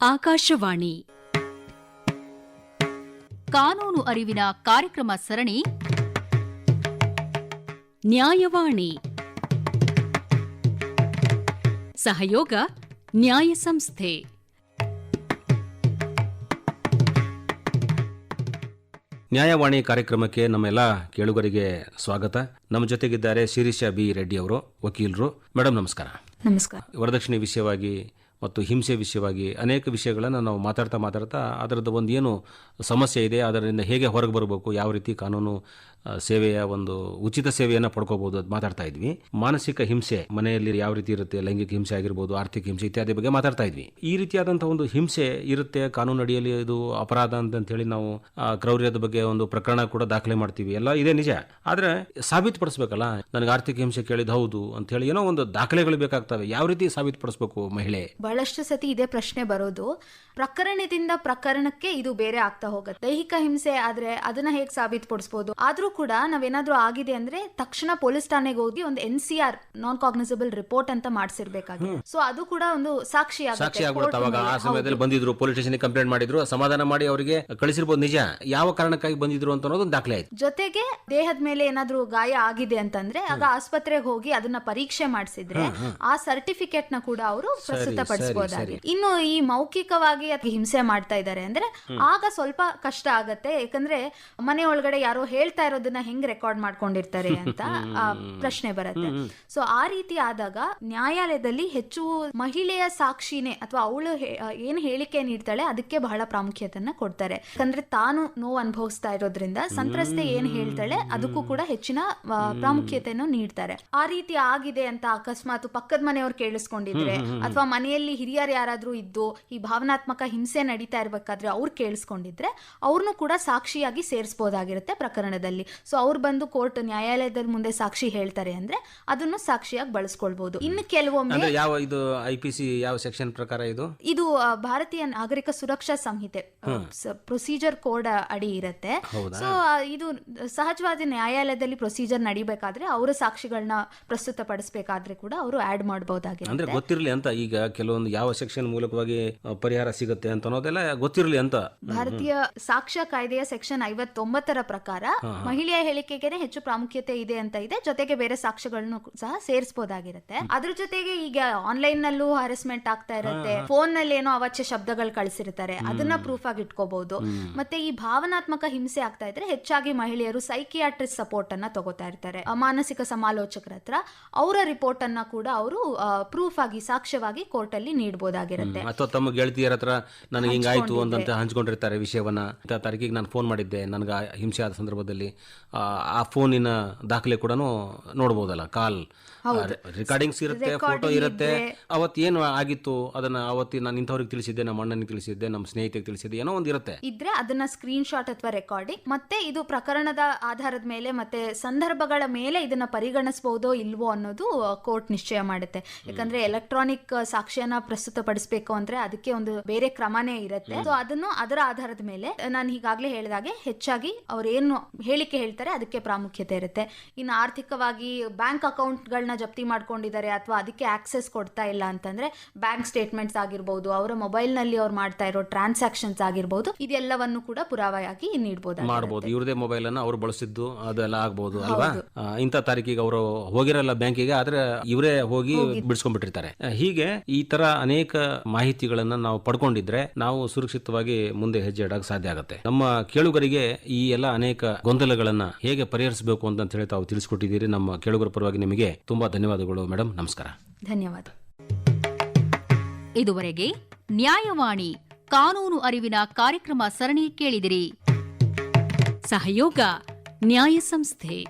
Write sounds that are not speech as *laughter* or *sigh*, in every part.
ಆಕಾಶವಾಣಿ. ಕಾನೂನು ಅರಿವಿನ ಕಾರ್ಯಕ್ರಮ ಸರಣಿ. ನ್ಯಾಯವಾಣಿ. ಸಹಯೋಗ ನ್ಯಾಯ ಸಂಸ್ಥೆ. ನ್ಯಾಯವಾಣಿ ಕಾರ್ಯಕ್ರಮಕ್ಕೆ ನಮ್ಮೆಲ್ಲ ಕೇಳುಗರಿಗೆ ಸ್ವಾಗತ. ನಮ್ಮ ಜೊತೆಗಿದ್ದಾರೆ ಶಿರೀಷ ಬಿ ರೆಡ್ಡಿ ಅವರು ವಕೀಲರು. ಮೇಡಮ್ ನಮಸ್ಕಾರ. ನಮಸ್ಕಾರ. ವರದಕ್ಷಿಣೆ ವಿಷಯವಾಗಿ ಮತ್ತು ಹಿಂಸೆ ವಿಷಯವಾಗಿ ಅನೇಕ ವಿಷಯಗಳನ್ನು ನಾವು ಮಾತಾಡ್ತಾ ಮಾತಾಡ್ತಾ ಅದರದ್ದು ಒಂದು ಏನು ಸಮಸ್ಯೆ ಇದೆ, ಅದರಿಂದ ಹೇಗೆ ಹೊರಗೆ ಬರಬೇಕು, ಯಾವ ರೀತಿ ಕಾನೂನು ಸೇವೆಯ ಒಂದು ಉಚಿತ ಸೇವೆಯನ್ನು ಪಡ್ಕೋಬಹುದು ಅದು ಮಾತಾಡ್ತಾ ಇದ್ವಿ. ಮಾನಸಿಕ ಹಿಂಸೆ, ಮನೆಯಲ್ಲಿ ಯಾವ ರೀತಿ ಇರುತ್ತೆ, ಲೈಂಗಿಕ ಹಿಂಸೆ ಆಗಿರ್ಬೋದು, ಆರ್ಥಿಕ ಹಿಂಸೆ ಇತ್ಯಾದಿ ಬಗ್ಗೆ ಮಾತಾಡ್ತಾ ಇದ್ವಿ. ಈ ರೀತಿಯಾದಂತಹ ಒಂದು ಹಿಂಸೆ ಇರುತ್ತೆ ಕಾನೂನು ಅಡಿಯಲ್ಲಿ ಇದು ಅಪರಾಧ ಅಂತ ಹೇಳಿ ನಾವು ಕ್ರೌರ್ಯದ ಬಗ್ಗೆ ಒಂದು ಪ್ರಕರಣ ಕೂಡ ದಾಖಲೆ ಮಾಡ್ತೀವಿ. ಎಲ್ಲ ಇದೆ ನಿಜ. ಆದ್ರೆ ಸಾಬೀತುಪಡಿಸಬೇಕಲ್ಲ? ನನಗೆ ಆರ್ಥಿಕ ಹಿಂಸೆ ಕೇಳಿದ್ ಹೌದು ಅಂತ ಹೇಳಿ ಏನೋ ಒಂದು ದಾಖಲೆಗಳು ಬೇಕಾಗ್ತವೆ. ಯಾವ ರೀತಿ ಸಾಬೀತುಪಡಿಸಬೇಕು ಮಹಿಳೆ? ಬಹಳಷ್ಟು ಸತಿ ಇದೇ ಪ್ರಶ್ನೆ ಬರೋದು. ಪ್ರಕರಣದಿಂದ ಪ್ರಕರಣಕ್ಕೆ ಇದು ಬೇರೆ ಆಗ್ತಾ ಹೋಗುತ್ತೆ. ದೈಹಿಕ ಹಿಂಸೆ ಆದ್ರೆ ಅದನ್ನ ಹೇಗೆ ಸಾಬೀತುಪಡಿಸಬಹುದು ಆದ್ರೂ ಕೂಡ ನಾವೇನಾದ್ರೂ ಆಗಿದೆ ಅಂದ್ರೆ ತಕ್ಷಣ ಪೊಲೀಸ್ ಠಾಣೆಗೆ ಹೋಗಿ ಒಂದು N C R non cognizable report ಅಂತ ಮಾಡಿಸಿರ್ಬೇಕಾಗಿ ಸೊ ಅದು ಕೂಡ ಒಂದು ಸಾಕ್ಷಿ ಸಾಕ್ಷಿ ಆಗ್ಬಿಡುತ್ತೆ court ಅವಾಗ ಆ ಸಮಯದಲ್ಲಿ ಬಂದಿದ್ರು ಪೊಲೀಸ್ ಸ್ಟೇಷನ್ ಕಂಪ್ಲೇಂಟ್ ಮಾಡಿದ್ರು ಸಮಾಧಾನ ಮಾಡಿ ಅವರಿಗೆ ಕಳಿಸಿರ್ಬೋದು ನಿಜ. ಯಾವ ಕಾರಣಕ್ಕಾಗಿ ಬಂದಿದ್ರು ಅಂತ ಅನ್ನೋದು ದಾಖಲೆ ಆಯ್ತು. ಜೊತೆಗೆ ದೇಹದ ಮೇಲೆ ಏನಾದ್ರೂ ಗಾಯ ಆಗಿದೆ ಅಂತಂದ್ರೆ ಆಗ ಆಸ್ಪತ್ರೆಗೆ ಹೋಗಿ ಅದನ್ನ ಪರೀಕ್ಷೆ ಮಾಡಿಸಿದ್ರೆ ಆ ಸರ್ಟಿಫಿಕೇಟ್ನ ಕೂಡ ಅವರು ಪ್ರಸ್ತುತಪಡಿಸಬಹುದಾಗಿ ಇನ್ನು ಈ ಮೌಖಿಕವಾಗಿ ಅದಕ್ಕೆ ಹಿಂಸೆ ಮಾಡ್ತಾ ಇದ್ದಾರೆ ಅಂದ್ರೆ ಆಗ ಸ್ವಲ್ಪ ಕಷ್ಟ ಆಗತ್ತೆ. ಯಾಕಂದ್ರೆ ಮನೆ ಒಳಗಡೆ ಯಾರೋ ಹೇಳ್ತಾ ಇರೋದನ್ನ ಹೆಂಗ್ ರೆಕಾರ್ಡ್ ಮಾಡ್ಕೊಂಡಿರ್ತಾರೆ ಅಂತ *laughs* ಪ್ರಶ್ನೆ ಬರುತ್ತೆ. ಸೊ ಆ ರೀತಿ ಆದಾಗ ನ್ಯಾಯಾಲಯದಲ್ಲಿ ಹೆಚ್ಚು ಮಹಿಳೆಯ ಸಾಕ್ಷಿನೇ ಅಥವಾ ಅವಳು ಏನ್ ಹೇಳಿಕೆ ನೀಡ್ತಾಳೆ ಅದಕ್ಕೆ ಬಹಳ ಪ್ರಾಮುಖ್ಯತೆಯನ್ನ ಕೊಡ್ತಾರೆ. ಯಾಕಂದ್ರೆ ತಾನು ನೋವು ಅನುಭವಿಸ್ತಾ ಇರೋದ್ರಿಂದ ಸಂತ್ರಸ್ತೆ ಏನ್ ಹೇಳ್ತಾಳೆ ಅದಕ್ಕೂ ಕೂಡ ಹೆಚ್ಚಿನ ಪ್ರಾಮುಖ್ಯತೆಯನ್ನು ನೀಡ್ತಾರೆ. ಆ ರೀತಿ ಆಗಿದೆ ಅಂತ ಅಕಸ್ಮಾತ್ ಪಕ್ಕದ ಮನೆಯವ್ರು ಕೇಳಿಸ್ಕೊಂಡಿದ್ರೆ ಅಥವಾ ಮನೆಯಲ್ಲಿ ಹಿರಿಯರು ಯಾರಾದ್ರೂ ಇದ್ದು ಈ ಭಾವನಾತ್ಮಕ ಹಿಂಸೆ ನಡೀತಾ ಇರ್ಬೇಕಾದ್ರೆ ಅವ್ರು ಕೇಳಿಸ್ಕೊಂಡಿದ್ರೆ ಅವ್ರನ್ನು ಕೂಡ ಸಾಕ್ಷಿಯಾಗಿ ಸೇರಿಸಬಹುದಾಗಿರುತ್ತೆ ಪ್ರಕರಣದಲ್ಲಿ. ಸೊ ಅವ್ರು ಬಂದು ಕೋರ್ಟ್ ನ್ಯಾಯಾಲಯದ ಮುಂದೆ ಸಾಕ್ಷಿ ಹೇಳ್ತಾರೆ ಅಂದ್ರೆ ಅದನ್ನು ಸಾಕ್ಷಿಯಾಗಿ ಬಳಸ್ಕೊಳ್ಬಹುದು ಇನ್ನು ಕೆಲವೊಮ್ಮೆ ಅಂದ್ರೆ ಯಾವ ಇದು ಐಪಿಸಿ ಯಾವ ಸೆಕ್ಷನ್ ಪ್ರಕಾರ ಇದು? ಇದು ಭಾರತೀಯ ನಾಗರಿಕ ಸುರಕ್ಷಾ ಸಂಹಿತೆ ಪ್ರೊಸೀಜರ್ ಕೋಡ್ ಅಡಿ ಇರುತ್ತೆ. ಸೊ ಇದು ಸಹಜವಾದ ನ್ಯಾಯಾಲಯದಲ್ಲಿ ಪ್ರೊಸೀಜರ್ ನಡಿಬೇಕಾದ್ರೆ ಅವರ ಸಾಕ್ಷಿಗಳನ್ನ ಪ್ರಸ್ತುತಪಡಿಸಬೇಕಾದ್ರೆ ಕೂಡ ಅವರು ಆಡ್ ಅಂದ್ರೆ ಮಾಡಬಹುದಾಗಿರುತ್ತೆ ಗೊತ್ತಿರಲಿ ಅಂತ ಈಗ ಕೆಲವೊಂದು ಯಾವ ಸೆಕ್ಷನ್ ಮೂಲಕವಾಗಿ ಪರಿಹಾರ ಸಿಗುತ್ತೆ ಅಂತ ಅನ್ನೋದೆಲ್ಲ ಗೊತ್ತಿರಲಿ ಅಂತ. ಭಾರತೀಯ ಸಾಕ್ಷ್ಯ ಕಾಯ್ದೆಯ ಸೆಕ್ಷನ್ ಐವತ್ತೊಂಬತ್ತರ ಪ್ರಕಾರ ಮಹಿಳೆಯ ಹೇಳಿಕೆಗೆನೆ ಹೆಚ್ಚು ಪ್ರಾಮುಖ್ಯತೆ ಇದೆ ಅಂತ ಇದೆ. ಜೊತೆಗೆ ಬೇರೆ ಸಾಕ್ಷ್ಯಗಳನ್ನು ಸಹ ಸೇರಿಸಬಹುದಾಗಿರುತ್ತೆ ಅದ್ರ ಜೊತೆಗೆ ಈಗ ಆನ್ಲೈನ್ ನಲ್ಲೂ ಹರಸ್ಮೆಂಟ್ ಆಗ್ತಾ ಇರುತ್ತೆ. ಫೋನ್ನಲ್ಲಿ ಏನೋ ಅವಾಚ್ಯ ಶಬ್ದಗಳು ಕಳಿಸಿರ್ತಾರೆ. ಅದನ್ನ ಪ್ರೂಫ್ ಆಗಿ ಇಟ್ಕೋಬಹುದು ಮತ್ತೆ ಈ ಭಾವನಾತ್ಮಕ ಹಿಂಸೆ ಆಗ್ತಾ ಇದ್ರೆ ಹೆಚ್ಚಾಗಿ ಮಹಿಳೆಯರು ಸೈಕಿಯಾಟ್ರಿಸ್ಟ್ ಸಪೋರ್ಟ್ ಅನ್ನ ತಗೋತಾ ಇರ್ತಾರೆ. ಮಾನಸಿಕ ಸಮಾಲೋಚಕರ ಹತ್ರ ಅವರ ರಿಪೋರ್ಟ್ ಅನ್ನ ಕೂಡ ಅವರು ಪ್ರೂಫ್ ಆಗಿ ಸಾಕ್ಷ್ಯವಾಗಿ ಕೋರ್ಟ್ ಅಲ್ಲಿ ನೀಡಬಹುದಾಗಿರುತ್ತೆ ಅಥವಾ ತಮ್ಮ ಗೆಳತಿಯರ ಹತ್ರ ನನಗೆ ಹಿಂಗಾಯ್ತು ಅಂತ ಹಂಚ್ಕೊಂಡಿರ್ತಾರೆ ವಿಷಯವನ್ನ. ತಾರೀಕಿಗೆ ನಾನು ಫೋನ್ ಮಾಡಿದ್ದೆ. ನನಗೆ ಹಿಂಸೆ ಆದ ಸಂದರ್ಭದಲ್ಲಿ. ಆ, ಫೋನಿನ ದಾಖಲೆ ಕೂಡ ನೋಡ್ಬೋದಲ್ಲ. ಕಾಲ್ ರೆಕಾರ್ಡಿಂಗ್ಸ್ ಇರುತ್ತೆ ಫೋಟೋ ಇರುತ್ತೆ. ಅವತ್ತು ಏನು ಆಗಿತ್ತು ಅದನ್ನ ಅವತ್ತಿ ನಾನು ಇಂಥವ್ರಿಗೆ ತಿಳಿಸಿದ್ದೆ ನಮ್ಮ ಅಣ್ಣನಿಗೆ ತಿಳಿಸಿದ್ದೆ ನಮ್ಮ ಸ್ನೇಹಿತರಿಗೆ ತಿಳಿಸಿದ್ದೆ ಏನೋ ಒಂದು ಇರುತ್ತೆ. ಇದ್ರೆ ಅದನ್ನ ಸ್ಕ್ರೀನ್ ಶಾಟ್ ಅಥವಾ ರೆಕಾರ್ಡಿಂಗ್ ಮತ್ತೆ ಇದು ಪ್ರಕರಣದ ಆಧಾರದ ಮೇಲೆ ಮತ್ತೆ ಸಂದರ್ಭಗಳ ಮೇಲೆ ಇದನ್ನ ಪರಿಗಣಿಸಬಹುದೋ ಇಲ್ವೋ ಅನ್ನೋದು ಕೋರ್ಟ್ ನಿಶ್ಚಯ ಮಾಡುತ್ತೆ. ಯಾಕಂದ್ರೆ ಎಲೆಕ್ಟ್ರಾನಿಕ್ ಸಾಕ್ಷ್ಯನ ಪ್ರಸ್ತುತಪಡಿಸಬೇಕು ಅಂದ್ರೆ ಅದಕ್ಕೆ ಒಂದು ಬೇರೆ ಕ್ರಮನೇ ಇರುತ್ತೆ. ಸೊ ಅದನ್ನು ಅದರ ಆಧಾರದ ಮೇಲೆ ನಾನು ಈಗಾಗಲೇ ಹೇಳಿದಾಗೆ ಹೆಚ್ಚಾಗಿ ಅವ್ರೇನು ಏನು ಹೇಳಿಕೆ ಹೇಳ್ತಾರೆ ಅದಕ್ಕೆ ಪ್ರಾಮುಖ್ಯತೆ ಇರುತ್ತೆ. ಇನ್ನು ಆರ್ಥಿಕವಾಗಿ ಬ್ಯಾಂಕ್ ಅಕೌಂಟ್ಗಳನ್ನ ಜಪ್ತಿ ಮಾಡ್ಕೊಂಡಿದ್ದಾರೆ ಅಥವಾ ಅದಕ್ಕೆ ಆಕ್ಸೆಸ್ ಕೊಡ್ತಾ ಇಲ್ಲ ಅಂತಂದ್ರೆ ಬ್ಯಾಂಕ್ ಸ್ಟೇಟ್ಮೆಂಟ್ಸ್ ಆಗಿರ್ಬೋದು ಅವರ ಮೊಬೈಲ್ನಲ್ಲಿ ಅವ್ರು ಮಾಡ್ತಾ ಇರೋ ಟ್ರಾನ್ಸಾಕ್ಷನ್ಸ್ ಆಗಿರ್ಬೋದು ಇದೆಲ್ಲವನ್ನು ಕೂಡ ಪುರಾವೆಯಾಗಿ ನೀಡಬಹುದು ಮಾಡಬಹುದು ಇವ್ರದೇ ಮೊಬೈಲ್ ಅನ್ನ ಅವ್ರು ಬಳಸಿದ್ದು ಅದೆಲ್ಲ ಆಗ್ಬೋದು ಅಲ್ವಾ? ಇಂಥ ತಾರೀಕಿಗೆ ಅವರು ಹೋಗಿರಲ್ಲ ಬ್ಯಾಂಕಿಗೆ ಆದ್ರೆ ಇವರೇ ಹೋಗಿ ಬಿಡಿಸ್ಕೊಂಡ್ಬಿಟ್ಟಿರ್ತಾರೆ. ಹೀಗೆ ಈ ತರ ಅನೇಕ ಮಾಹಿತಿಗಳನ್ನ ನಾವು ಪಡ್ಕೊಂಡಿದ್ರೆ ನಾವು ಸುರಕ್ಷಿತವಾಗಿ ಮುಂದೆ ಹೆಜ್ಜೆ ಇಡಕ್ಕೆ ಸಾಧ್ಯ ಆಗುತ್ತೆ. ನಮ್ಮ ಕೇಳುಗರಿಗೆ ಈ ಎಲ್ಲ ಅನೇಕ ಗೊಂದಲಗಳನ್ನ ಹೇಗೆ ಪರಿಹರಿಸಬೇಕು ಅಂತ ಹೇಳಿ ತಾವು ತಿಳಿಸ್ಕೊಟ್ಟಿದ್ದೀರಿ. ನಮ್ಮ ಕೇಳುಗರ ಪರವಾಗಿ ನಿಮಗೆ ತುಂಬಾ ಧನ್ಯವಾದಗಳು ಮೇಡಮ್ ನಮಸ್ಕಾರ. ಧನ್ಯವಾದ. ಇದುವರೆಗೆ ನ್ಯಾಯವಾಣಿ ಕಾನೂನು ಅರಿವಿನ ಕಾರ್ಯಕ್ರಮ ಸರಣಿ ಕೇಳಿದಿರಿ. ಸಹಯೋಗ ನ್ಯಾಯ ಸಂಸ್ಥೆ.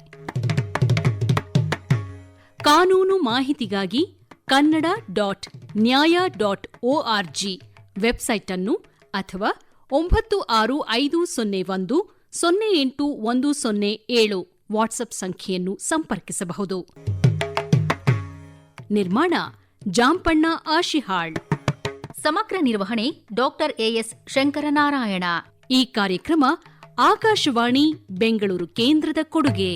ಕಾನೂನು ಮಾಹಿತಿಗಾಗಿ Kannada dot Nyaya dot org website ಅನ್ನು ಅಥವಾ ಒಂಬತ್ತು ಆರು ಐದು ಸೊನ್ನೆ ಒಂದು ಸೊನ್ನೆ ಎಂಟು ಒಂದು ಸೊನ್ನೆ ಏಳು ವಾಟ್ಸಪ್ ಸಂಖ್ಯೆಯನ್ನು ಸಂಪರ್ಕಿಸಬಹುದು. ನಿರ್ಮಾಣ ಜಾಂಪಣ್ಣ ಆಶಿಹಾಳ್. ಸಮಗ್ರ ನಿರ್ವಹಣೆ ಡಾಕ್ಟರ್ ಎಎಸ್ ಶಂಕರನಾರಾಯಣ. ಈ ಕಾರ್ಯಕ್ರಮ ಆಕಾಶವಾಣಿ ಬೆಂಗಳೂರು ಕೇಂದ್ರದ ಕೊಡುಗೆ.